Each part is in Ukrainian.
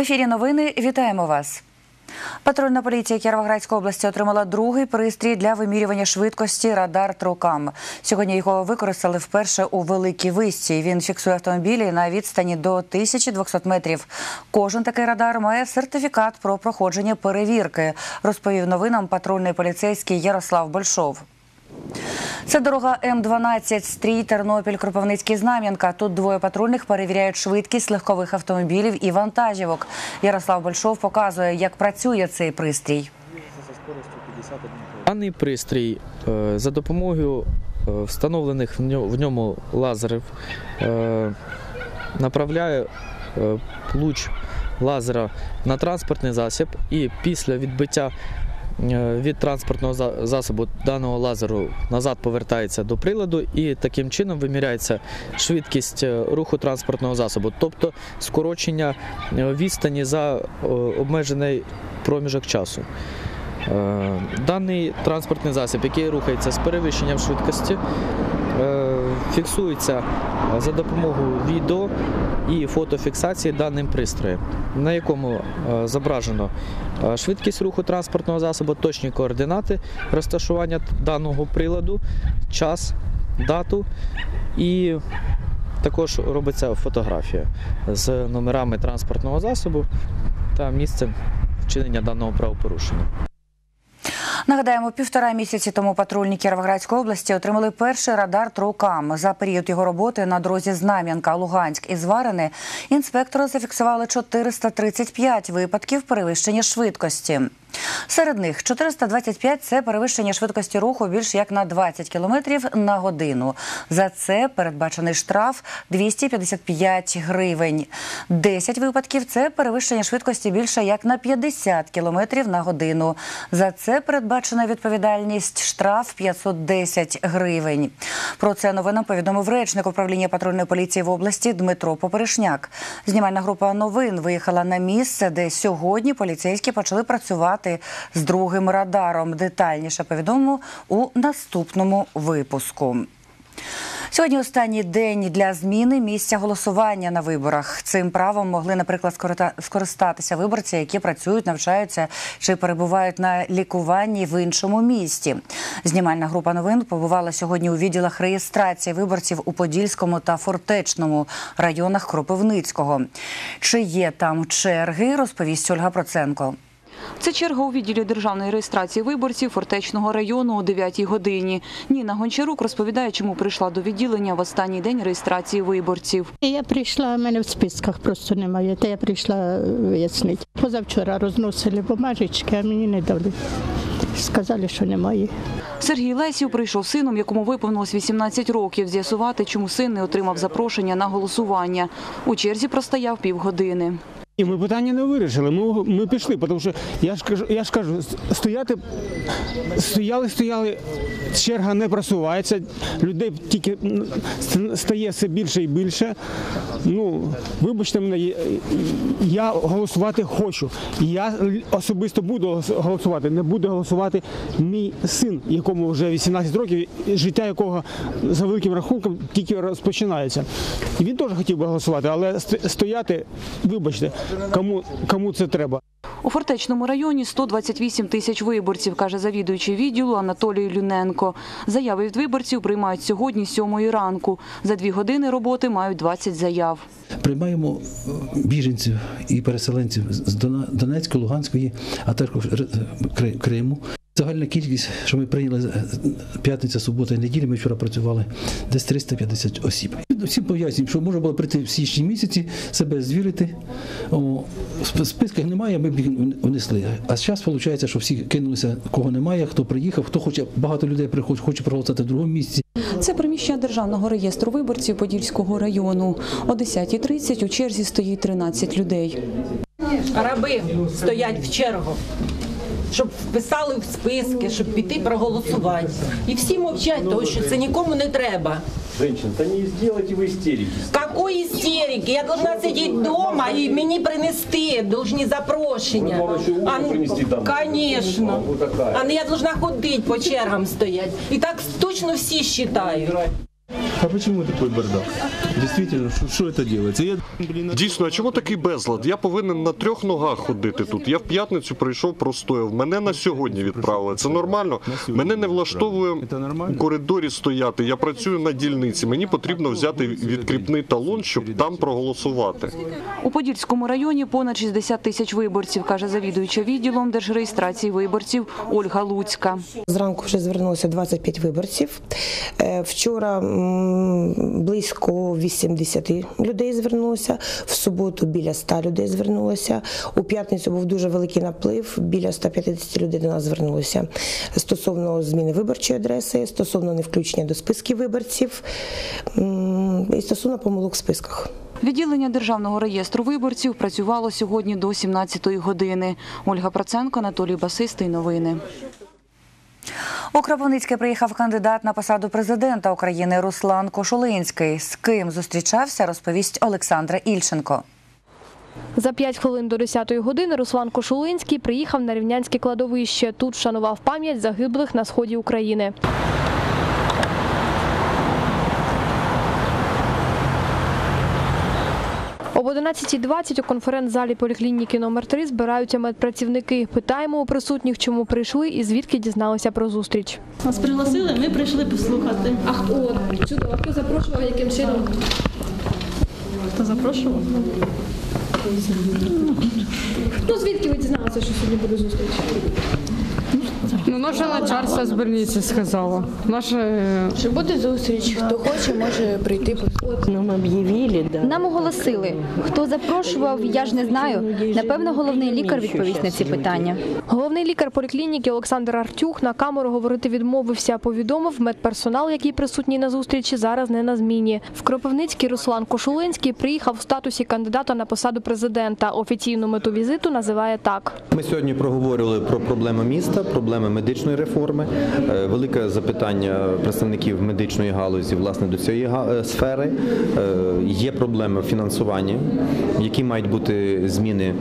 Ефірі новини вітаємо вас. Патрульна поліція Кіровоградської області отримала другий пристрій для вимірювання швидкості радар Трукам. Сьогодні його використали вперше у великій висці. Він фіксує автомобілі на відстані до 1200 метрів. Кожен такий радар має сертифікат про проходження перевірки. Розповів новинам патрульний поліцейський Ярослав Большов. Це дорога М12, стрій, Тернопіль, Кропивницький, Знам'янка. Тут двоє патрульних перевіряють швидкість легкових автомобілів і вантажівок. Ярослав Большов показує, як працює цей пристрій. Даний пристрій е, за допомогою е, встановлених в ньому лазерів е, направляє луч лазера на транспортний засіб і після відбиття від транспортного засобу даного лазеру назад повертається до приладу і таким чином виміряється швидкість е, руху транспортного засобу, тобто скорочення е, відстані за е, обмежений проміжок часу. Е, Даний транспортний засіб, який рухається з перевищенням швидкості, е, фіксується за допомогою відео і фотофіксації даним пристроєм, на якому е, зображено е, швидкість руху транспортного засобу, точні координати розташування даного приладу, час, дату і також робиться фотографія з номерами транспортного засобу та місцем вчинення даного правопорушення. Нагадаємо, півтора місяці тому патрульні Кіровоградської області отримали перший радар Трукам. За період його роботи на дорозі Знам'янка, Луганськ і Зварини інспектори зафіксували 435 випадків перевищення швидкості. Серед них 425 – це перевищення швидкості руху більш як на 20 км на годину. За це передбачений штраф 255 гривень. 10 випадків – це перевищення швидкості більше як на 50 км на годину. За це передбачена відповідальність штраф 510 гривень. Про це новинам повідомив речник управління патрульної поліції в області Дмитро Поперешняк. Знімальна група новин виїхала на місце, де сьогодні поліцейські почали працювати з другим радаром. Детальніше повідомимо у наступному випуску. Сьогодні останній день для зміни місця голосування на виборах. Цим правом могли, наприклад, скористатися виборці, які працюють, навчаються чи перебувають на лікуванні в іншому місті. Знімальна група новин побувала сьогодні у відділах реєстрації виборців у Подільському та Фортечному районах Кропивницького. Чи є там черги, розповість Ольга Проценко. Це черга у відділі державної реєстрації виборців Фортечного району о 9 годині. Ніна Гончарук розповідає, чому прийшла до відділення в останній день реєстрації виборців. Я прийшла, в мене в списках просто немає, та я прийшла е, вияснити. Позавчора розносили бумажечки, а мені не дали. Сказали, що немає. Сергій Лесів прийшов сином, якому виповнилось 18 років, з'ясувати, чому син не отримав запрошення на голосування. У черзі простояв півгодини. І ми питання не вирішили. Ми, ми пішли, тому що я ж кажу, я ж кажу, стояти, стояли, стояли, черга не просувається, людей тільки стає все більше і більше. Ну, вибачте мене, я- голосувати хочу. Я особисто буду голос- голосувати. Не буде голосувати мій син, якому вже 18 років, життя якого за великим рахунком тільки розпочинається. І він теж хотів би голосувати, але ст- стояти, вибачте, кому, кому це треба. У Фортечному районі 128 тисяч виборців, каже завідуючий відділу Анатолій Люненко. Заяви від виборців приймають сьогодні з 7 ранку. За дві години роботи мають 20 заяв. Приймаємо е, біженців і переселенців з Дона- Донецької, Луганської, а також Р- Криму. Загальна кількість, що ми прийняли е, п'ятниця, субота і неділя, ми вчора працювали десь 350 осіб. Всім пояснюємо, що можна було прийти в січні місяці, себе звірити. О, в списках немає, ми б їх внесли. А зараз виходить, що всі кинулися, кого немає, хто приїхав, хто хоче, багато людей приходить, хоче проголосувати в другому місці. Це приміщення Державного реєстру виборців Подільського району. О 10.30 у черзі стоїть 13 людей. раби стоять в чергу, щоб вписали в списки, щоб піти проголосувати. І всі мовчать, тому що це нікому не треба. Женщина, да не сделайте вы истерики. Какої істерики? Я должна сидіти вдома і мені принести должні запрошення. Ви можете ужин А ну, принести. Конечно. А ви какая? А не я должна ходити по чергам стоять. І так точно всі вважають. А почему такой бардак? Дійсно, що це робиться? Я... Дійсно, а чому такий безлад? Я повинен на трьох ногах ходити тут. Я в п'ятницю прийшов, простояв. Мене на сьогодні відправили. Це нормально. Мене не влаштовує у коридорі стояти. Я працюю на дільниці. Мені потрібно взяти відкріпний талон, щоб там проголосувати. У Подільському районі понад 60 тисяч виборців, каже завідуюча відділом держреєстрації виборців Ольга Луцька. Зранку вже звернулося 25 виборців. Е, вчора близько 8 70 людей звернулося, в суботу біля 100 людей звернулося. У п'ятницю був дуже великий наплив, біля 150 людей до нас звернулося. Стосовно зміни виборчої адреси, стосовно невключення до списків виборців і стосовно помилок в списках. Відділення державного реєстру виборців працювало сьогодні до 17 години. Ольга Проценко, Анатолій Басистий. Новини. У Кропивницьке приїхав кандидат на посаду президента України Руслан Кошулинський. З ким зустрічався, розповість Олександра Ільченко. За п'ять хвилин до 10-ї години Руслан Кошулинський приїхав на рівнянське кладовище. Тут вшанував пам'ять загиблих на сході України. 11.20 у конференц-залі поліклініки номер 3 збираються медпрацівники. Питаємо у присутніх, чому прийшли і звідки дізналися про зустріч. Нас пригласили, ми прийшли послухати. А хто чудово? Хто запрошував? Яким чином? Хто запрошував? Ну звідки ви дізналися, що сьогодні буде зустріч? Ну, наше начальство з больниці сказало. Наше... Що буде зустріч? Хто хоче, може прийти. Нам об'явили, да. Нам оголосили. Хто запрошував, я ж не знаю. Напевно, головний лікар відповість на ці питання. Головний лікар поліклініки Олександр Артюх на камеру говорити відмовився. Повідомив, медперсонал, який присутній на зустрічі, зараз не на зміні. В Кропивницький Руслан Кошулинський приїхав в статусі кандидата на посаду президента. Офіційну мету візиту називає так. Ми сьогодні проговорили про проблеми міста, проблеми медичної реформи. Е, Велике запитання представників медичної галузі власне до цієї е, сфери. Е, Є проблеми в фінансуванні, які мають бути зміни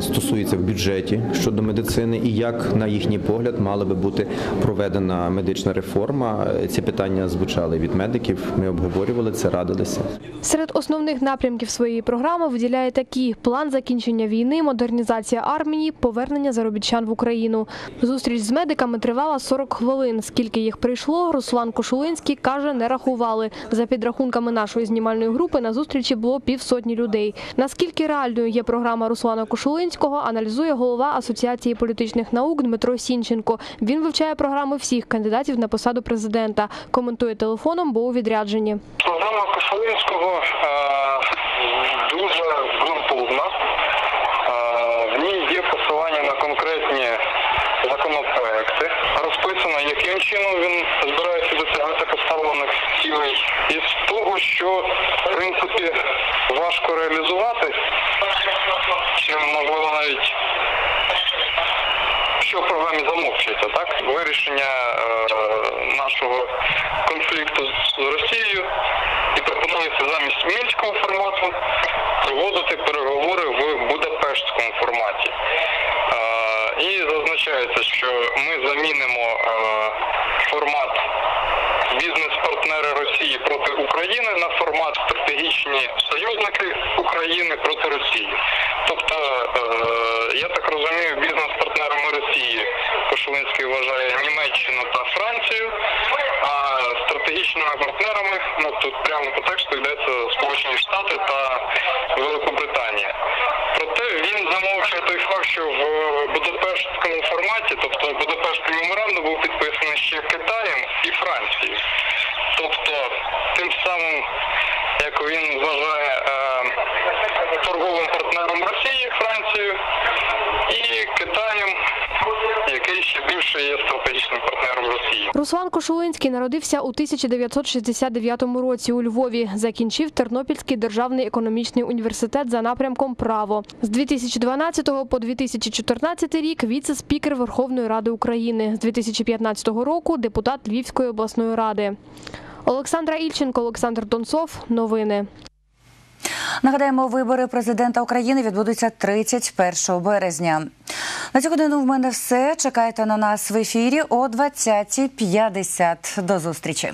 стосуються в бюджеті щодо медицини, і як на їхній погляд мала би бути проведена медична реформа. Ці питання звучали від медиків. Ми обговорювали це, радилися. Серед основних напрямків своєї програми виділяє такі: план закінчення війни, модернізація армії, повернення заробітчан в Україну. Зустріч з медиками тривала 40 хвилин. Скільки їх прийшло, Руслан Кошулинський каже, не рахували. За підрахунками нашої знімальної групи на зустрічі було півсотні людей. Наскільки реальною є програма Руслана Кошулинського, аналізує голова Асоціації політичних наук Дмитро Сінченко. Він вивчає програми всіх кандидатів на посаду президента. Коментує телефоном, бо у відрядженні. Програма Кошулинського е, дуже ґрунтовна. Е, В ній є посилання на конкретні законопроекти. Розписано, яким чином він збирається досягати поставлених цілей. І того, що в принципі важко реалізувати, чи можливо навіть що в програмі замовчується, так? Вирішення е, нашого конфлікту з Росією і пропонується замість мінського формату проводити переговори в Будапештському форматі. Е, і зазначається, що ми замінимо е, формат бізнес-партнери Росії проти України на формат стратегічні союзники України проти Росії. Тобто, е, я так розумію, бізнес-партнерами Росії Кошулинський вважає Німеччину та Францію, а стратегічними партнерами, ну тут прямо по тексту йдеться Сполучені Штати та Великобританія. Проте він замовчує той факт, що в Будапештському форматі, тобто Будапештський меморандум був підписаний ще Китаєм і Францією. Тобто, тим самим, як він вважає е, торговим партнером Росії, Францію і Китаєм, ще є стратегічним партнером Росії. Руслан Кошулинський народився у 1969 році у Львові. Закінчив Тернопільський державний економічний університет за напрямком право. З 2012 по 2014 рік віце-спікер Верховної Ради України. З 2015 року депутат Львівської обласної ради. Олександра Ільченко, Олександр Донцов. Новини. Нагадаємо, вибори президента України відбудуться 31 березня. На цю годину в мене все. Чекайте на нас в ефірі о 20.50. До зустрічі.